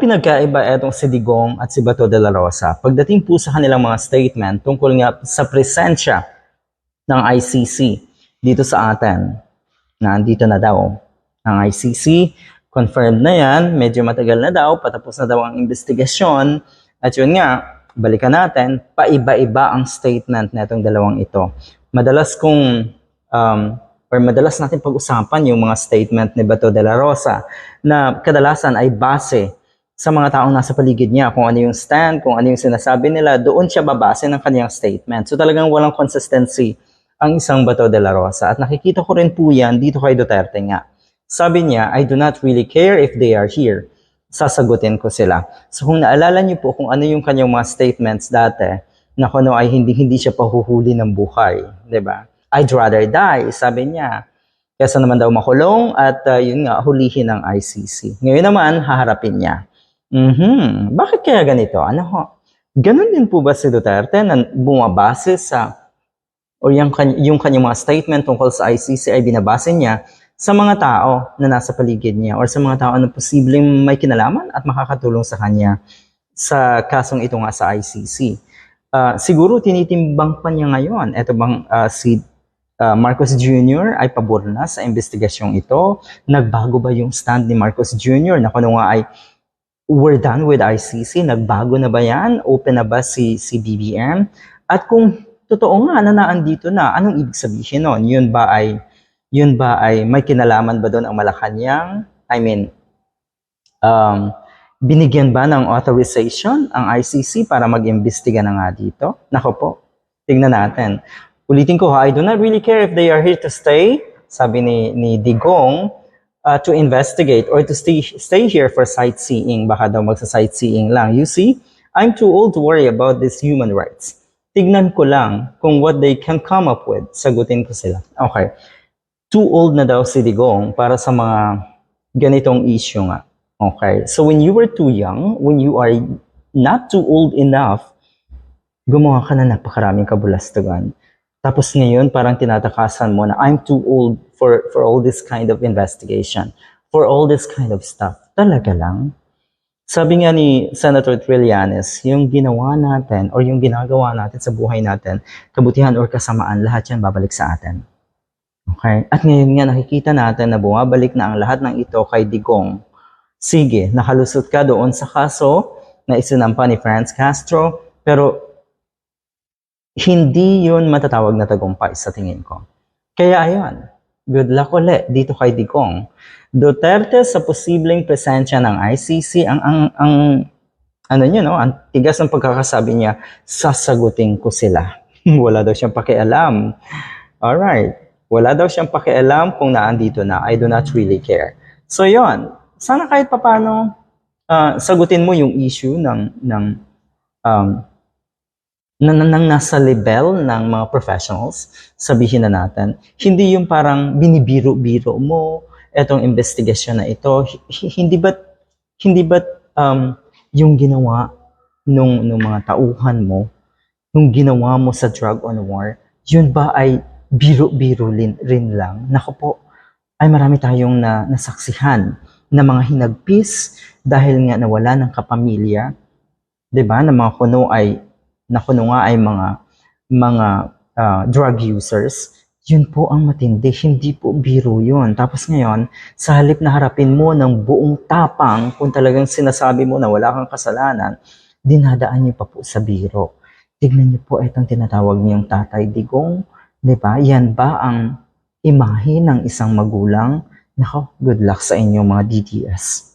pinagkaiba etong si Digong at si Bato de la Rosa pagdating po sa kanilang mga statement tungkol nga sa presensya ng ICC dito sa atin. Na andito na daw ang ICC. Confirmed na yan. Medyo matagal na daw. Patapos na daw ang investigasyon. At yun nga, balikan natin, paiba-iba ang statement na itong dalawang ito. Madalas kung, um, or madalas natin pag-usapan yung mga statement ni Bato de la Rosa na kadalasan ay base sa mga taong nasa paligid niya, kung ano yung stand, kung ano yung sinasabi nila, doon siya babase ng kanyang statement. So talagang walang consistency ang isang Bato de la Rosa. At nakikita ko rin po yan dito kay Duterte nga. Sabi niya, I do not really care if they are here. Sasagutin ko sila. So kung naalala niyo po kung ano yung kanyang mga statements dati, na kung ano ay hindi, hindi siya pahuhuli ng buhay. 'di ba? I'd rather die, sabi niya. Kesa naman daw makulong at uh, yun nga, hulihin ng ICC. Ngayon naman, haharapin niya. Mhm. Bakit kaya ganito? Ano ho? Ganun din po ba si Duterte na bumabase sa o yung, yung kanyang mga statement tungkol sa ICC ay binabase niya sa mga tao na nasa paligid niya or sa mga tao na posibleng may kinalaman at makakatulong sa kanya sa kasong ito nga sa ICC. Ah, siguro tinitimbang pa niya ngayon. Ito bang ah, si ah, Marcos Jr. ay pabor na sa investigasyong ito? Nagbago ba yung stand ni Marcos Jr. na kung nga ay we're done with ICC? Nagbago na ba yan? Open na ba si, si BBM? At kung totoo nga na naandito na, anong ibig sabihin nun? Yun ba ay, yun ba ay may kinalaman ba doon ang Malacanang? I mean, um, binigyan ba ng authorization ang ICC para mag-imbestiga na nga dito? Nako po, tingnan natin. Ulitin ko ha, I do not really care if they are here to stay, sabi ni, ni Digong, uh, to investigate or to stay, stay here for sightseeing. Baka daw magsa-sightseeing lang. You see, I'm too old to worry about these human rights. Tignan ko lang kung what they can come up with. Sagutin ko sila. Okay. Too old na daw si Digong para sa mga ganitong issue nga. Okay. So when you were too young, when you are not too old enough, gumawa ka na napakaraming kabulastugan. Tapos ngayon, parang tinatakasan mo na I'm too old for, for all this kind of investigation, for all this kind of stuff. Talaga lang. Sabi nga ni Senator Trillanes, yung ginawa natin or yung ginagawa natin sa buhay natin, kabutihan or kasamaan, lahat yan babalik sa atin. Okay? At ngayon nga nakikita natin na bumabalik na ang lahat ng ito kay Digong. Sige, nakalusot ka doon sa kaso na isinampa ni Franz Castro, pero hindi yun matatawag na tagumpay sa tingin ko. Kaya ayun, good luck ulit dito kay Digong. Duterte sa posibleng presensya ng ICC, ang, ang, ang ano niya, no, ang tigas ng pagkakasabi niya, sasagutin ko sila. Wala daw siyang pakialam. Alright. Wala daw siyang pakialam kung naandito na. I do not really care. So yon sana kahit papano ah, sagutin mo yung issue ng, ng um, na, na, nang nasa level ng mga professionals, sabihin na natin, hindi yung parang binibiro-biro mo etong investigasyon na ito. Hindi ba hindi ba um, yung ginawa nung, nung mga tauhan mo, nung ginawa mo sa drug on war, yun ba ay biro-biro rin, rin lang? Naku po, ay marami tayong na, nasaksihan na mga hinagpis dahil nga nawala ng kapamilya, 'di ba? Na mga kuno ay na kuno nga ay mga mga ah, drug users. Yun po ang matindi, hindi po biro yun. Tapos ngayon, sa halip na harapin mo ng buong tapang, kung talagang sinasabi mo na wala kang kasalanan, dinadaan niyo pa po sa biro. Tignan niyo po itong tinatawag niyong tatay digong, di ba? Yan ba ang imahe ng isang magulang? Nako, good luck sa inyong mga DDS.